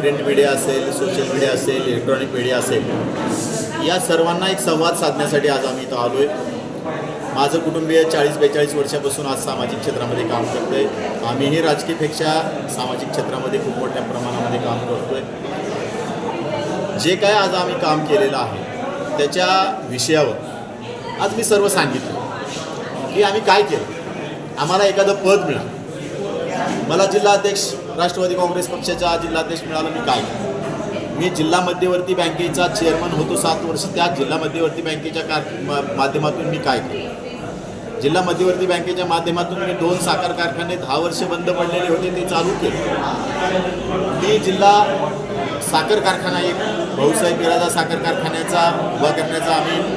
Print media असेल social media असेल electronic media असेल या सर्वांना एक संवाद साधण्यासाठी आज आम्ही इथं आलो आहे माझं कुटुंबीय चाळीस बेचाळीस वर्षापासून आज सामाजिक क्षेत्रामध्ये काम करतो आहे आम्हीही राजकीयपेक्षा सामाजिक क्षेत्रामध्ये खूप मोठ्या प्रमाणामध्ये काम करतो आहे जे काय आज आम्ही काम केलेलं आहे त्याच्या विषयावर आज मी सर्व सांगितलं. की आम्ही काय केलं? आम्हाला एखादं पद मिळालं. मला जिल्हाध्यक्ष राष्ट्रवादी काँग्रेस पक्षाचा जिल्हाध्यक्ष मिळाला मी काय? मी जिल्हा मध्यवर्ती बँकेचा चेअरमन होतो सात वर्ष. त्या जिल्हा मध्यवर्ती बँकेच्या कार मा- माध्यमातून मी काय केलं? जिल्हा मध्यवर्ती बँकेच्या माध्यमातून मी दोन साखर कारखाने दहा वर्ष बंद पडलेले होते ते चालू केले. मी जिल्हा साखर कारखाना एक भाऊसाहेब बिराजा साखर कारखान्याचा उभा करण्याचा आम्ही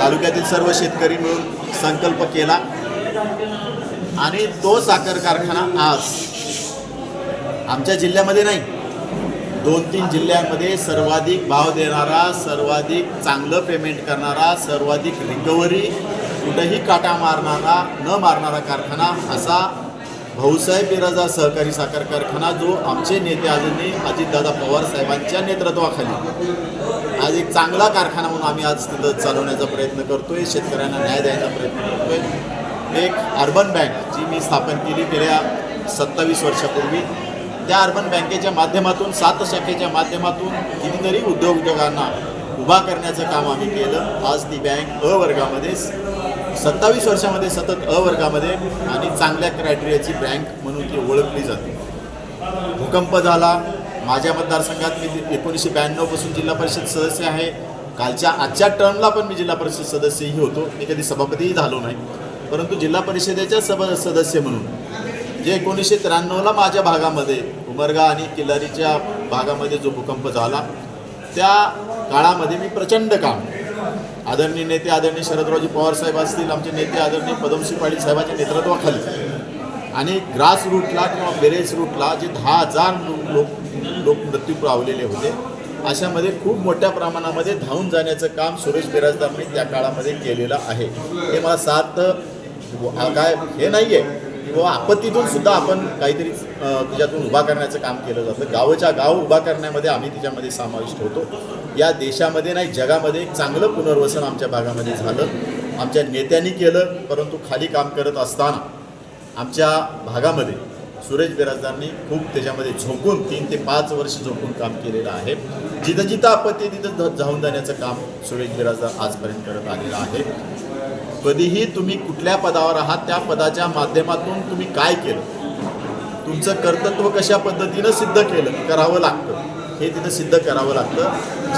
तालुक्यातील सर्व शेतकरी मिळून संकल्प केला. आणि तो साखर कारखाना आज आमच्या जिल्ह्यामध्ये नाही. दोन तीन जिल्ह्यांमध्ये सर्वाधिक भाव देणारा सर्वाधिक चांगलं पेमेंट करणारा सर्वाधिक रिकव्हरी कुठंही काटा मारणारा न मारणारा कारखाना असा भाऊसाहेब बिराजा सहकारी साखर कारखाना जो आमचे नेते अजूनही अजितदादा पवार साहेबांच्या नेतृत्वाखाली. आज एक चांगला कारखाना म्हणून आम्ही आज तिथं चालवण्याचा प्रयत्न करतोय शेतकऱ्यांना न्याय द्यायचा प्रयत्न करतोय. एक अर्बन बँक जी मी स्थापन केली गेल्या सत्तावीस वर्षापूर्वी त्या अर्बन बँकेच्या माध्यमातून सात शाखेच्या माध्यमातून कितीतरी उद्योगांना उभा करण्याचं काम आम्ही केलं. आज ती बँक अ वर्गामध्ये सत्तावीस वर्षामध्ये सतत अ वर्गामध्ये आणि चांगल्या क्रायटेरियाची बँक म्हणून ती ओळखली जाते. भूकंप झाला. माझ्या मतदारसंघात मी एकोणीसशे ब्याण्णवपासून जिल्हा परिषद सदस्य आहे. कालच्या आजच्या टर्मला पण मी जिल्हा परिषद सदस्यही होतो. मी कधी सभापतीही झालो नाही. परंतु जिल्हा परिषदेच्या सभ सदस्य म्हणून जे एकोणीसशे त्र्याण्णवला माझ्या भागामध्ये उमरगा आणि किल्लारीच्या भागामध्ये जो भूकंप झाला त्या काळामध्ये मी प्रचंड काम आदरणीय नेते आदरणीय शरदरावजी पवार साहेब असतील आमचे नेते आदरणीय पदमसिंह पाटील साहेबांच्या नेतृत्वाखाली आणि ग्रास रूटला किंवा बेरेस रूटला जे दहा हजार लोक लोक मृत्यू पावलेले होते अशामध्ये खूप मोठ्या प्रमाणामध्ये धावून जाण्याचं काम सुरेश बिराजदारांनी त्या काळामध्ये केलेलं आहे. हे मला सात काय हे नाही आहे किंवा आपत्तीतून सुद्धा आपण काहीतरी तिच्यातून उभा करण्याचं काम केलं जातं. गावच्या गाव उभा करण्यामध्ये आम्ही तिच्यामध्ये समाविष्ट होतो. या देशामध्ये नाही जगामध्ये एक चांगलं पुनर्वसन आमच्या भागामध्ये झालं. आमच्या नेत्यांनी केलं परंतु खाली काम करत असताना आमच्या भागामध्ये सुरेश बिराजदारांनी खूप त्याच्यामध्ये झोकून तीन ते पाच वर्ष झोकून काम केलेलं आहे. जिथं जिथं आपत्ती तिथं ध- जाण्याचं काम सुरेश बिराजदार आजपर्यंत करत आलेलं आहे. कधीही तुम्ही कुठल्या पदावर आहात त्या पदाच्या माध्यमातून तुम्ही काय केलं? तुमचं कर्तृत्व कशा पद्धतीनं सिद्ध केलं? करावं लागतं. हे तिथं सिद्ध करावं लागतं.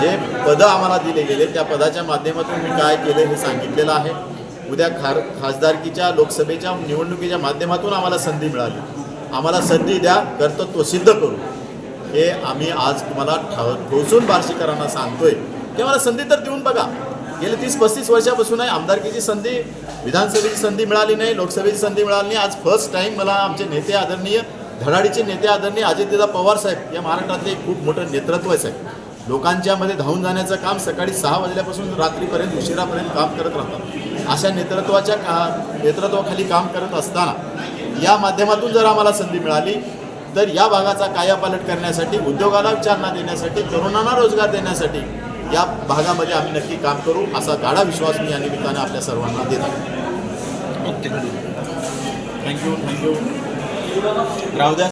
जे पदं आम्हाला दिले गेले त्या पदाच्या माध्यमातून मी काय केलं हे सांगितलेलं आहे. उद्या खार खासदारकीच्या लोकसभेच्या निवडणुकीच्या माध्यमातून आम्हाला संधी मिळाली. आम्हाला संधी द्या कर्तृत्व सिद्ध करू. हे आम्ही आज तुम्हाला ठाव ठोसून बार्शीकरांना सांगतोय. की आम्हाला संधी तर देऊन बघा. गेले तीस पस्तीस वर्षापासून आहे आमदारकीची संधी विधानसभेची संधी मिळाली नाही लोकसभेची संधी मिळाली नाही. आज फर्स्ट टाईम मला आमचे नेते आदरणीय धडाडीचे नेते आदरणीय अजितदादा पवार साहेब या महाराष्ट्रातले खूप मोठं नेतृत्व आहे साहेब. लोकांच्यामध्ये धावून जाण्याचं काम सकाळी सहा वाजल्यापासून रात्रीपर्यंत उशिरापर्यंत काम करत राहतात. अशा नेतृत्वाच्या का नेतृत्वाखाली काम करत असताना या माध्यमातून जर आम्हाला संधी मिळाली तर या भागाचा कायापालट करण्यासाठी उद्योगाला चालना देण्यासाठी तरुणांना रोजगार देण्यासाठी या भागामध्ये आम्ही नक्की काम करू असा गाढा विश्वास मी या निमित्ताने आपल्या सर्वांना देत आहे. ओके. थँक्यू थँक्यू राहू द्या.